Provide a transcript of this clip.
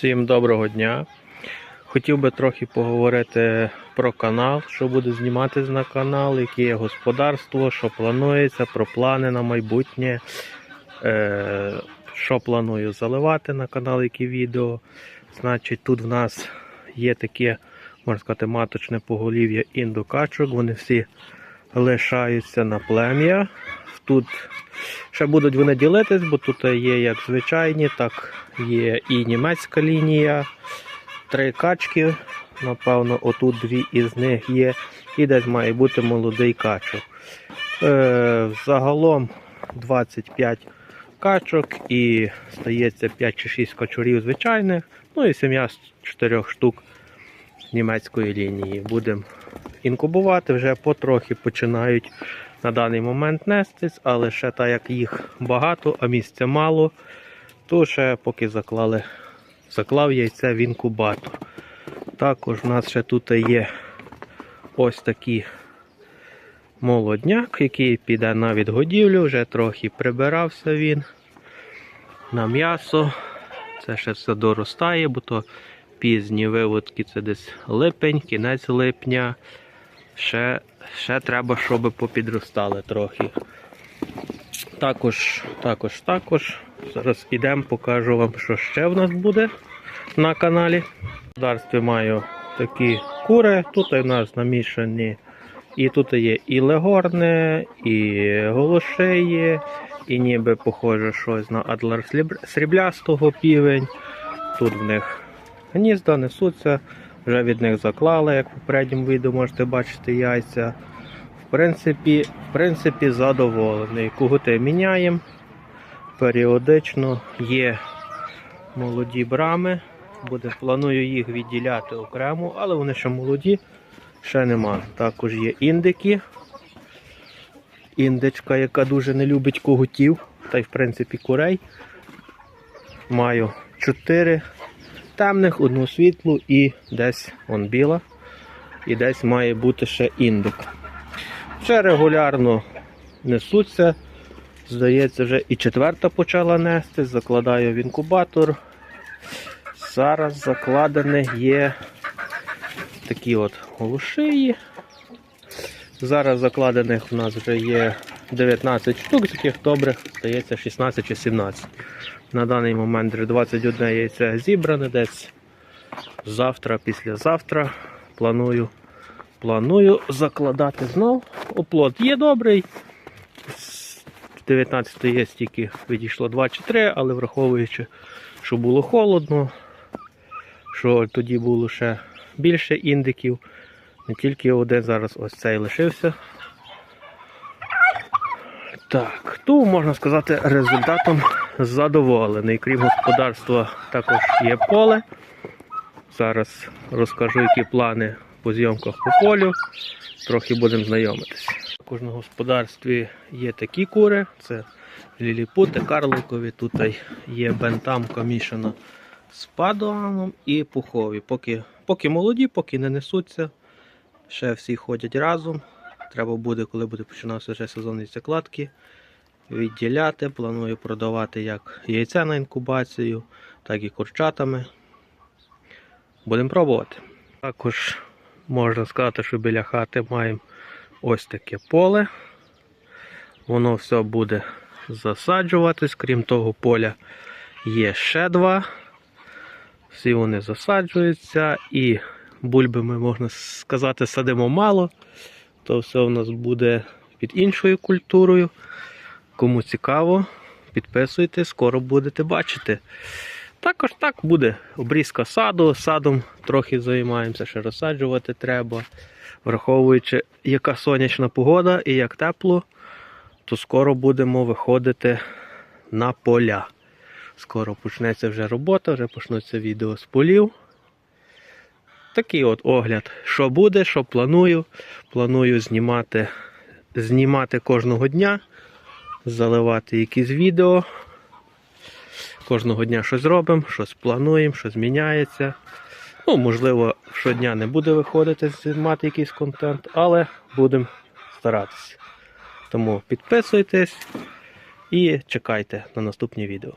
Всім доброго дня. Хотів би трохи поговорити про канал, що буду знімати на канал, яке є господарство, що планується, про плани на майбутнє, е, що планую заливати на канал, які відео. Значить, тут в нас є таке, можна сказати, маточне поголів'я індокачок. Вони всі лишаються на плем'я. Тут ще будуть вони ділитись, бо тут є як звичайні, так є і німецька лінія. Три качки. Напевно, отут дві із них є. І десь має бути молодий качок. Е, загалом 25 качок і стається 5 чи 6 качурів звичайних. Ну і сім'я з 4 штук німецької лінії. Будемо інкубувати, вже потрохи починають на даний момент нестись, але ще так як їх багато, а місця мало, то ще поки заклали, заклав яйце в інкубатор. Також у нас ще тут є ось такий молодняк, який піде на відгодівлю, вже трохи прибирався він на м'ясо. Це ще все доростає, бо то пізні виводки, це десь липень, кінець липня. Ще, ще треба, щоб попідростали трохи. Також, також, також. Зараз ідемо, покажу вам, що ще в нас буде на каналі. В господарстві маю такі кури. Тут у нас намішані. І тут є і легорне, і голошеї, і ніби похоже щось на адлер сріблястого півень. Тут в них гнізда несуться, вже від них заклали, як в попередньому відео можете бачити яйця. В принципі, в принципі задоволений. Кугути міняємо. Періодично є молоді брами. Буде, планую їх відділяти окремо, але вони ще молоді, ще нема. Також є індики. Індичка, яка дуже не любить когутів, та й в принципі курей. Маю 4 темних, одну світлу і десь он біла. І десь має бути ще індик. Ще регулярно несуться. Здається, вже і четверта почала нести. Закладаю в інкубатор. Зараз закладені є такі от голушиї. Зараз закладених у нас вже є 19 штук, з яких добрих здається 16 чи 17. На даний момент вже 21 яйце зібране десь. Завтра, післязавтра планую, планую закладати знов. Оплот є добрий. З 19 є стільки відійшло 2 чи 3, але враховуючи, що було холодно, що тоді було ще більше індиків. Не тільки один зараз ось цей лишився. Так, то можна сказати, результатом задоволений. Крім господарства, також є поле. Зараз розкажу, які плани по зйомках по полю. Трохи будемо знайомитися. Також на господарстві є такі кури, це ліліпути карликові. Тут є бентамка мішана з падуаном і пухові. Поки, поки молоді, поки не несуться. Ще всі ходять разом. Треба буде, коли буде починався вже сезон закладки, відділяти. Планую продавати як яйця на інкубацію, так і курчатами. Будемо пробувати. Також можна сказати, що біля хати маємо ось таке поле. Воно все буде засаджуватись. Крім того, поля є ще два. Всі вони засаджуються і бульби ми, можна сказати, садимо мало. То все у нас буде під іншою культурою. Кому цікаво, підписуйтесь, скоро будете бачити. Також так буде обрізка саду. Садом трохи займаємося, ще розсаджувати треба. Враховуючи, яка сонячна погода і як тепло, то скоро будемо виходити на поля. Скоро почнеться вже робота, вже почнуться відео з полів. Такий от огляд, що буде, що планую. Планую знімати, знімати кожного дня, заливати якісь відео. Кожного дня щось робимо, щось плануємо, щось зміняється. Ну, можливо, щодня не буде виходити знімати якийсь контент, але будемо старатися. Тому підписуйтесь і чекайте на наступні відео.